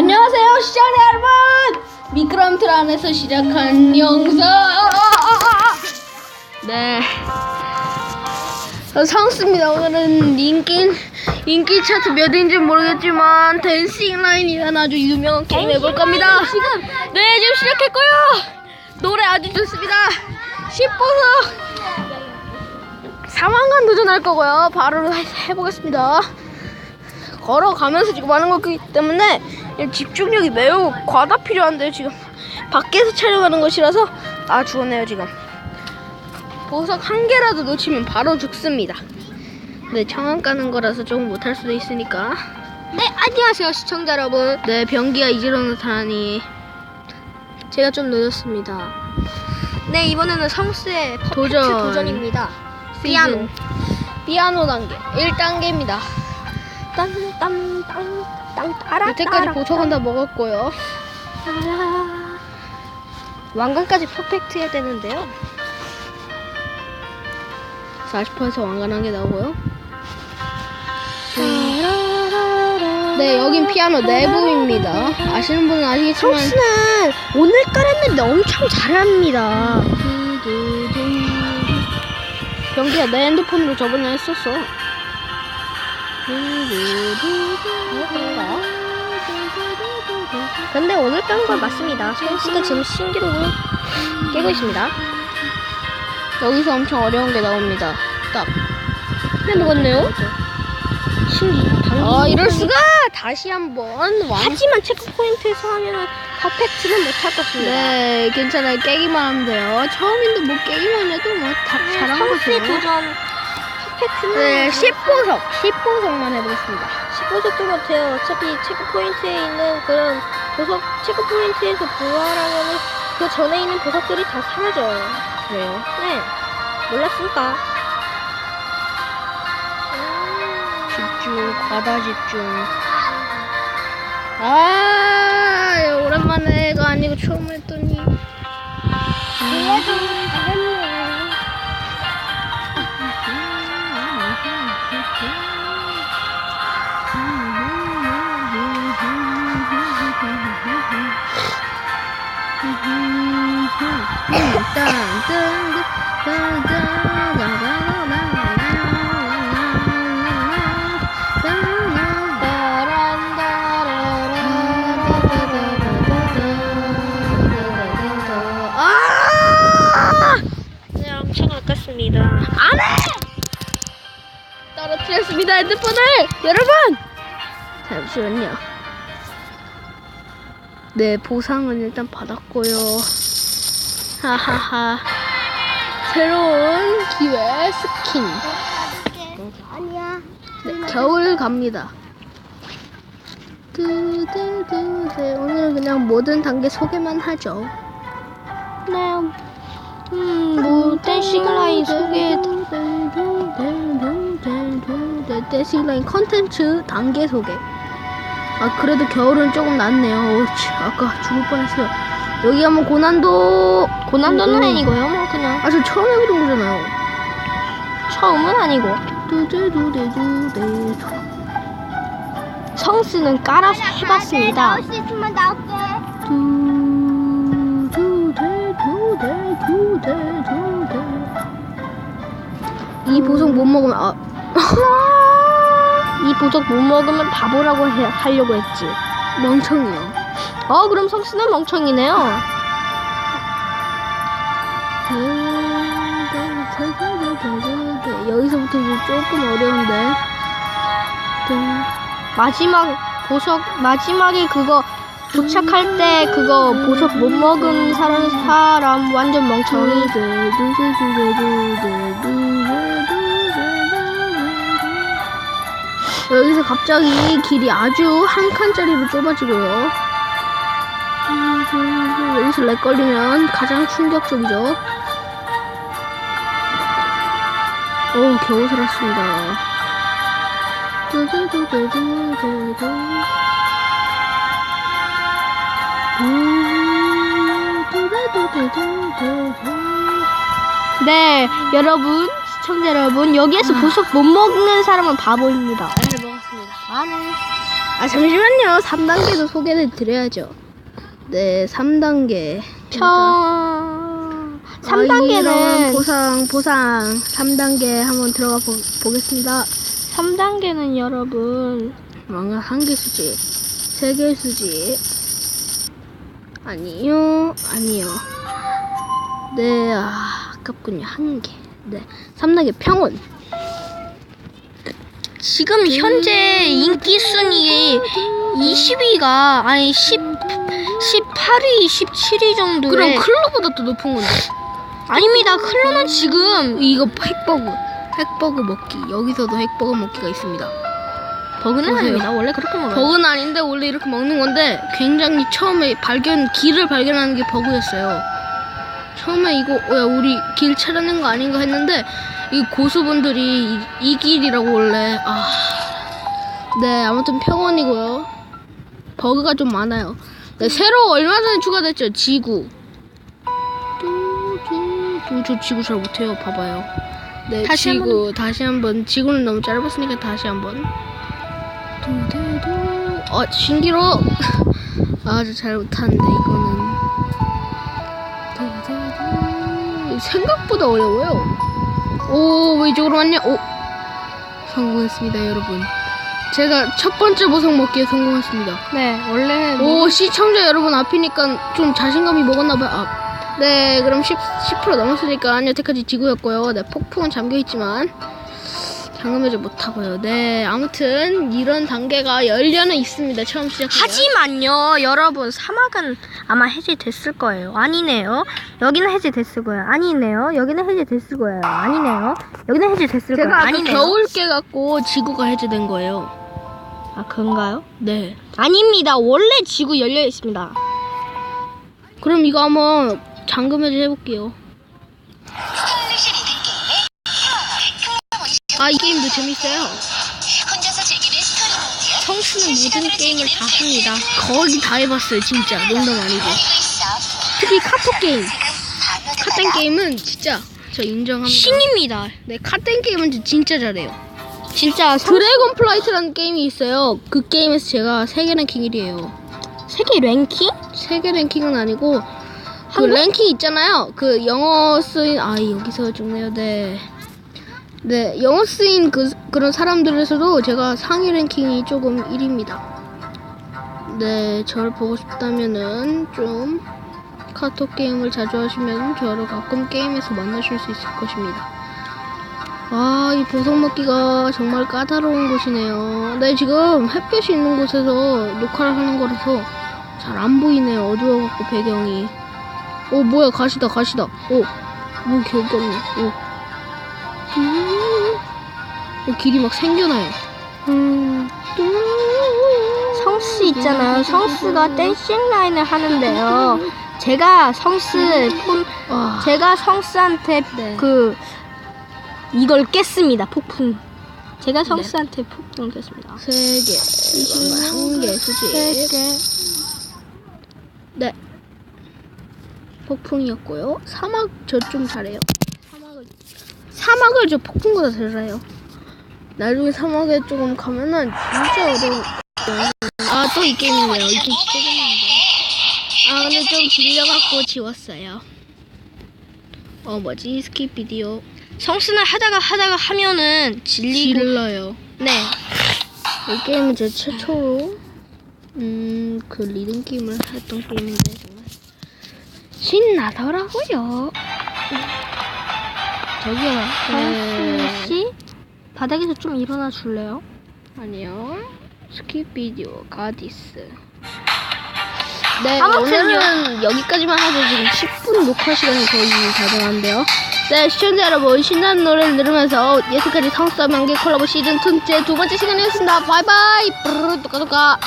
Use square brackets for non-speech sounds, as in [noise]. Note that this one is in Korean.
안녕하세요 시청자 여러분! 미끄럼틀 안에서 시작한 영상! 네. 어, 상수입니다. 오늘은 인기 인기 차트 몇인지 모르겠지만 댄싱 라인이라는 아주 유명한 게임 해볼 겁니다. 지금 네 지금 시작했고요. 노래 아주 좋습니다. 10보석 4만간 도전할 거고요. 바로 해- 해보겠습니다. 걸어가면서 지금 하는 거기 때문에 집중력이 매우 과다 필요한데요 지금 밖에서 촬영하는 것이라서 아 죽었네요 지금. 보석 한 개라도 놓치면 바로 죽습니다. 네 청원 까는 거라서 조금 못할 수도 있으니까. 네 안녕하세요 시청자 여러분. 네 변기가 이지로 나타나니 제가 좀 늦었습니다. 네 이번에는 성스의 도전. 도전입니다. 피아노. 피아노 단계. 1단계입니다. 딴딴딴 딴 따라 여태까지 보석은 다 먹었고요. 따라. 왕관까지 퍼펙트 해야 되는데요. 40%에서 왕관한 게 나오고요. 네 여긴 피아노 내부입니다. 아시는 분은 아시겠지만 성수는 오늘 깔았는데 엄청 잘합니다. 병기야 내 핸드폰으로 저번에 했었어 근데 오늘 깐건 맞습니다. 성수가 지금 신기록을 깨고 있습니다. 여기서 엄청 어려운 게 나옵니다 딱 네, 먹었네요. 신기. 아 이럴 수가 다시 한번 왕 하지만 체크 포인트에서 하면은 퍼펙트는 못할 것입니다. 네 괜찮아요 깨기만 하면 돼요 처음인데 뭐 깨기만 해도 뭐다 잘한 성수의 거죠 도전 퍼펙트는 네 10보석 10보석만 해보겠습니다 15적도 못해요. 어차피 체크 포인트에 있는 그런 보석 체크 포인트에서 부활하면은 그 전에 있는 보석들이 다 사라져요. 그래요 네. 몰랐습니까? 집중, 과다 집중. 아, 오랜만에 가 아니고 처음 했더니. 그래도 떨어뜨렸습니다, 핸드폰을! 여러분! 잠시만요. 네, 보상은 일단 받았고요. 하하하. 새로운 기회 스킨. 아니야. 네, 겨울 갑니다. 두두두 네, 오늘은 그냥 모든 단계 소개만 하죠. 네. 음, 뭐, 댄싱 라인 소개. 댄싱 라인 컨텐츠 단계 소개. 아 그래도 겨울은 조금 낫네요. 어우, 치, 아까 죽을 뻔했어요. 여기 한번 고난도 고난도는 음, 음. 아니고요, 뭐, 그냥. 아 저 처음 해보던 거잖아요. 처음은 아니고. 두두두두두두. 성수는 깔아서 해봤습니다. 이 보석 못 먹으면 아 이 보석 못 먹으면 바보라고 해, 하려고 했지. 멍청이요. 어, 그럼 성수는 멍청이네요. 여기서부터 이제 조금 어려운데. 마지막 보석, 마지막에 그거 도착할 때 그거 보석 못 먹은 사람, 사람 완전 멍청이. 여기서 갑자기 길이 아주 한 칸짜리로 좁아지고요. 여기서 렉 걸리면 가장 충격적이죠. 오, 겨우 살았습니다. 음. 네, 여러분, 시청자 여러분, 여기에서 보석 못 먹는 사람은 바보입니다. 아 잠시만요. 3단계도 소개를 드려야죠. 네, 3단계. 저 아, 3단계는 보상 보상 3단계 한번 들어가 보, 보겠습니다. 3단계는 여러분 뭔가 한 개 수지, 세개 수지. 아니요, 아니요. 네, 아, 아깝군요. 한 개. 네, 3단계 평온. 지금 현재 인기 순위 20위가 아니 10 18위, 17위 정도에 그럼 클로보다 더 높은 건데. 아닙니다. 클로는 지금 이거 핵버그. 핵버그 먹기. 여기서도 핵버그 먹기가 있습니다. 버그는 보세요. 아닙니다. 원래 그렇게 먹어요. 버그는 아닌데 원래 이렇게 먹는 건데 굉장히 처음에 발견 길을 발견하는 게 버그였어요. 처음에 이거 야 우리 길 찾아낸 거 아닌가 했는데 이 고수분들이 이, 이 길이라고 원래 아. 네 아무튼 평원이고요. 버그가 좀 많아요. 네 새로 얼마 전에 추가됐죠 지구. 뚜뚜뚜 저 지구 잘 못해요. 봐봐요. 네 다시 지구 다시 한번 지구는 너무 짧았으니까 다시 한번. 어, 신기로. [laughs] 아주 잘 못하는데, 이거는. 생각보다 어려워요. 오, 왜 이쪽으로 왔냐? 오. 성공했습니다, 여러분. 제가 첫 번째 보석 먹기에 성공했습니다. 네, 원래 오, 시청자 여러분 앞이니까 좀 자신감이 먹었나봐요. 아, 네, 그럼 10, 10% 넘었으니까 여태까지 지구였고요. 네, 폭풍은 잠겨있지만. 잠금하지 못하고요. 네, 아무튼 이런 단계가 열려는 있습니다. 처음 시작하면. 하지만요, 여러분 사막은 아마 해제됐을 거예요. 아니네요. 여기는 해제됐을 거예요. 아니네요. 여기는 해제됐을 거예요. 아니네요. 여기는 해제됐을 거예요. 제가 아까 아니네요. 겨울 깨 갖고 지구가 해제된 거예요. 아 그런가요? 네. 아닙니다. 원래 지구 열려 있습니다. 그럼 이거 한번 잠금 해제 해볼게요. 아, 이 게임도 재밌어요. 성수는 모든 게임을 다 합니다. 거의 다 해봤어요, 진짜. 농담 아니고. 특히 카톡 게임. 카땡 게임은 진짜 저 인정합니다. 신입니다. 네, 카땡 게임은 저 진짜 잘해요. 진짜 성... 드래곤 플라이트라는 게임이 있어요. 그 게임에서 제가 세계 랭킹 1위에요. 세계 랭킹? 세계 랭킹은 아니고 그 한국- 랭킹 있잖아요. 그 영어 쓰인 아 여기서 죽네요. 네. 네, 영어 쓰인 그 그런 사람들에서도 제가 상위 랭킹이 조금 1위입니다. 네, 저를 보고 싶다면은 좀 카톡 게임을 자주 하시면 저를 가끔 게임에서 만나실 수 있을 것입니다. 아, 이 보석 먹기가 정말 까다로운 곳이네요. 네, 지금 햇볕이 있는 곳에서 녹화를 하는 거라서 잘 안 보이네요. 어두워갖고 배경이. 오, 뭐야, 가시다, 가시다. 오, 뭐 기억이 없네. 오. 음. 오, 길이 막 생겨나요. 음, 성스 있잖아요. 성스가 댄싱 라인을 하는데요. 제가 성스 폰, 와, 제가 성스한테 네. 그 이걸 깼습니다. 폭풍. 제가 성스한테 폭풍을 깼습니다. 세 개, 한 개, 수지. 네. 폭풍이었고요. 사막 저 좀 잘해요. 사막을 사막을 저 폭풍보다 잘해요. 나중에 사막에 조금 가면은 진짜 어려운. 아 또 이 게임이네요. 이 게임 진짜 재밌는데. 아 근데 좀 질려갖고 지웠어요. 어 뭐지 스킵 비디오 성스는 하다가 하다가 하면은 질리고 질러요. 네. 이 게임은 제 최초로 음 그 리듬 게임을 했던 게임인데 정말 신나더라고요. 저기요. 네. 성스 씨 바닥에서 좀 일어나 줄래요? 아니요. 스킵 비디오 가디스. 네, 아무튼요. 오늘은 여기까지만 하죠. 지금 10분 녹화 시간이 거의 다 돼가는데요. 네, 시청자 여러분, 신나는 노래를 들으면서 여태까지 성싸 명계 콜라보 시즌 2제 두 번째 시간이었습니다. 바이바이! 뿌르르 뚜까뚜까.